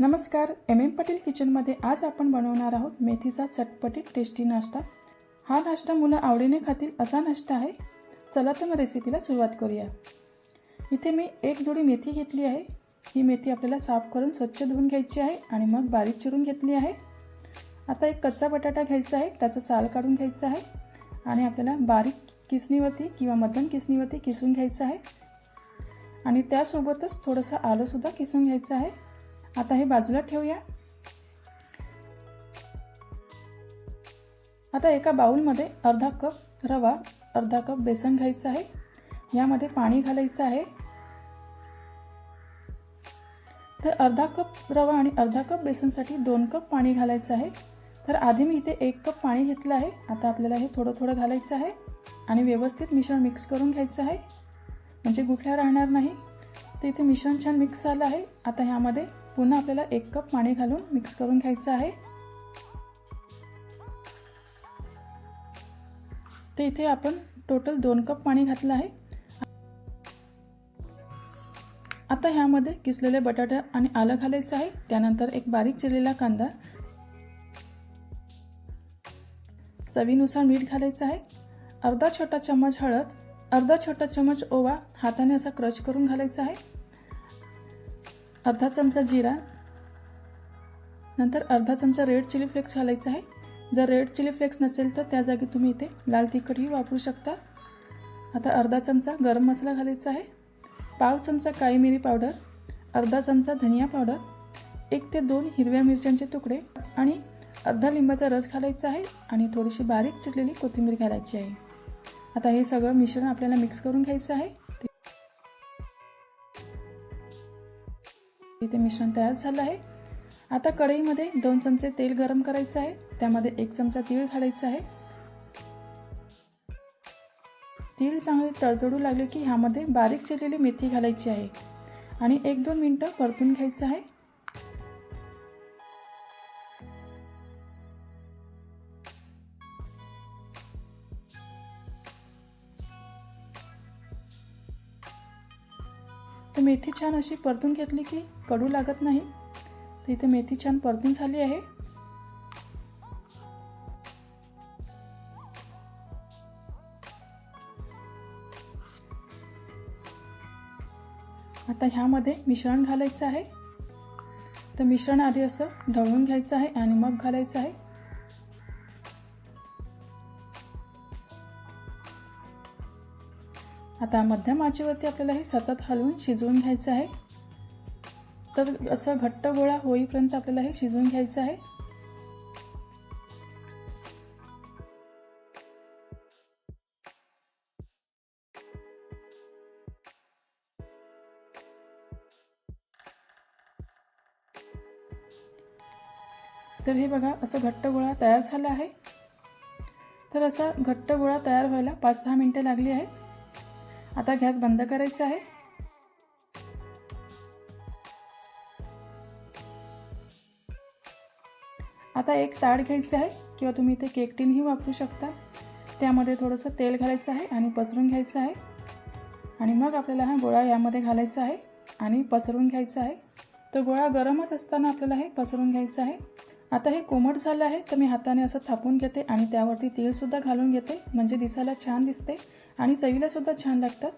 नमस्कार M M Patel किचनमध्ये आज आपण बनवणार आहोत मेथीचा चटपटीत टेस्टी नाश्ता. हा नाश्ता मुलं आवडीने खातील असा नाश्ता आहे. चला तर मग रेसिपीला सुरुवात करूया. इथे मी एक जोडी मेथी घेतली आहे. ही मेथी आपल्याला साफ करून स्वच्छ धुवून घ्यायची आहे आणि मग बारीक चिरून घेतली आहे. आता एक कच्चा बटाटा घ्यायचा आहे त्याचा साल काढून घ्यायचा आहे आणि आपल्याला बारीक किसणीवरती किंवा मध्यम किसणीवरती किसून घ्यायचं आहे. आणि त्यासोबतच थोडंसं आलंसुद्धा किसून घ्यायचं आहे. आता हे बाजूला ठेवूया. आता एका बाउलमध्ये अर्धा कप रवा अर्धा कप बेसन घ्यायचं आहे. यामध्ये पाणी घालायचं आहे. तर अर्धा कप रवा आणि अर्धा कप बेसनसाठी दोन कप पाणी घालायचं आहे. तर आधी मी इथे एक कप पाणी घेतलं आहे. आता आपल्याला हे थोडं थोडं घालायचं आहे आणि व्यवस्थित मिश्रण मिक्स करून घ्यायचं आहे. म्हणजे गुठल्या राहणार नाही. तर इथे मिश्रण छान मिक्स झालं आहे. आता ह्यामध्ये पुन्हा आपल्याला एक कप पाणी घालून मिक्स करून घ्यायचं आहे. तर इथे आपण टोटल दोन कप पाणी घातलं आहे. आता ह्यामध्ये किसलेले बटाटा आणि आलं घालायचं आहे. त्यानंतर एक बारीक चिरलेला कांदा. चवीनुसार मीठ घालायचं आहे. अर्धा छोटा चम्मच हळद अर्धा छोटा चम्मच ओवा हाताने असा क्रश करून घालायचा आहे. अर्धा चमचा जिरा नंतर अर्धा चमचा रेड चिली फ्लेक्स घालायचा आहे. जर रेड चिली फ्लेक्स नसेल तर त्या जागी तुम्ही इथे लाल तिखटही वापरू शकता. आता अर्धा चमचा गरम मसाला घालायचा आहे. पाव चमचा काळी मिरी पावडर अर्धा चमचा धनिया पावडर एक ते दोन हिरव्या मिरच्यांचे तुकडे आणि अर्धा लिंबाचा रस घालायचा आहे आणि थोडीशी बारीक चिरलेली कोथिंबीर घालायची आहे. आता हे सगळं मिश्रण आपल्याला मिक्स करून घ्यायचं आहे. तिथे मिश्रण तयार झालं आहे. आता कढईमध्ये दोन चमचे तेल गरम करायचं आहे. त्यामध्ये एक चमचा तीळ घालायचा आहे. तीळ चांगले तडतडू लागले की ह्यामध्ये बारीक चिरलेली मेथी घालायची आहे. आणि एक दोन मिनटं परतून घ्यायचं आहे. तर मेथी छान अशी परतून घेतली की कडू लागत नाही. तर इथे मेथी छान परतून झाली आहे. आता ह्यामध्ये मिश्रण घालायचं आहे. तर मिश्रण आधी असं ढवळून घ्यायचं आहे आणि मग घालायचं आहे. आता मध्यम आचेवरती आपल्याला हे सतत हलवून शिजवून घ्यायचं आहे. तर असं घट्ट गोळा होईपर्यंत आपल्याला हे शिजवून घ्यायचं आहे. तर हे बघा असं घट्ट गोळा तयार झाला आहे. तर असा घट्ट गोळा तयार व्हायला पाच सहा मिनटं लागली आहेत. आता गॅस बंद करायचा आहे. आता एक ताड घ्यायचं आहे किंवा तुम्ही इथे केक टीनही वापरू शकता. त्यामध्ये थोडंसं तेल घालायचं आहे आणि पसरून घ्यायचं आहे. आणि मग आपल्याला हा गोळा यामध्ये घालायचा आहे आणि पसरून घ्यायचा आहे. तो गोळा गरमच असताना आपल्याला हे पसरून घ्यायचं आहे. आता हे कोमट झालं आहे तर मी हाताने असं थापून घेते आणि त्यावरती तेलसुद्धा घालून घेते. म्हणजे दिसायला छान दिसते आणि चवीलासुद्धा छान लागतात.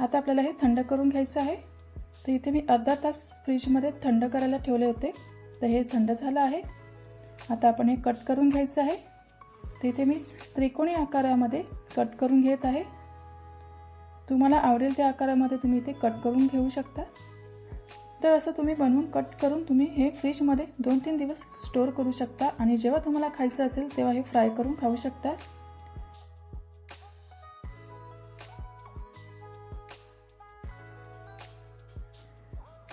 आता आपल्याला हे थंड करून घ्यायचं आहे. तर इथे मी अर्धा तास फ्रीजमध्ये थंड करायला ठेवले होते. तर हे थंड झालं आहे. आता आपण हे कट करून घ्यायचं आहे. तर इथे मी त्रिकोणी आकारामध्ये कट करून घेत आहे. तुम्हाला आवडेल त्या आकारामध्ये तुम्ही इथे कट करून घेऊ शकता. तर असं तुम्ही बनवून कट करून तुम्ही हे फ्रीजमध्ये दोन तीन दिवस स्टोअर करू शकता आणि जेव्हा तुम्हाला खायचं असेल तेव्हा हे फ्राय करून खाऊ शकता.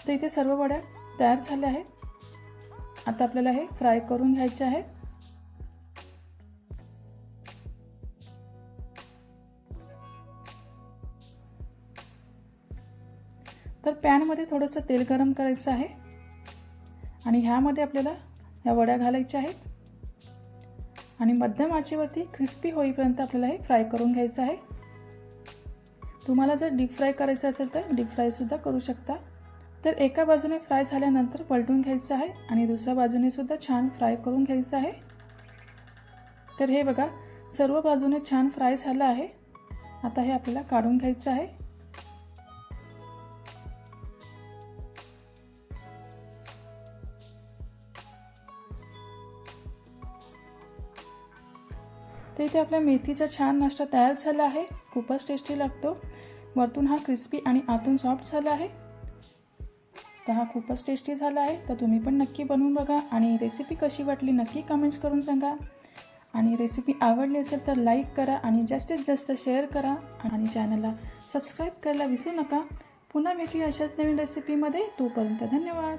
तर इथे सर्व वड्या तयार झाल्या आहेत. आता आपल्याला हे फ्राय करून घ्यायचे आहे. तर पॅनमध्ये थोडंसं तेल गरम करायचं आहे. आणि ह्यामध्ये आपल्याला ह्या वड्या घालायच्या आहेत. आणि मध्यम आचेवरती क्रिस्पी होईपर्यंत आपल्याला हे फ्राय करून घ्यायचं आहे. तुम्हाला जर डीप फ्राय करायचं असेल तर डीप फ्रायसुद्धा करू शकता. तर एका बाजूने फ्राय झाल्यानंतर पलटून घ्यायचं आहे आणि दुसऱ्या बाजूने सुद्धा छान फ्राय करून घ्यायचं आहे. तर हे बघा सर्व बाजूने छान फ्राय झालं आहे. आता हे आपल्याला काढून घ्यायचं आहे. तर इथे आपल्या मेथीचा छान नाश्ता तयार झाला आहे. खूपच टेस्टी लागतो. वरतून हा क्रिस्पी आणि आतून सॉफ्ट झाला आहे. तर हा खूपच टेस्टी झाला आहे. तर तुम्ही पण नक्की बनवून बघा आणि रेसिपी कशी वाटली नक्की कमेंट्स करून सांगा. आणि रेसिपी आवडली असेल तर लाईक करा आणि जास्तीत जास्त शेअर करा. आणि चॅनलला सबस्क्राईब करायला विसरू नका. पुन्हा भेटूया अशाच नवीन रेसिपीमध्ये तोपर्यंत धन्यवाद.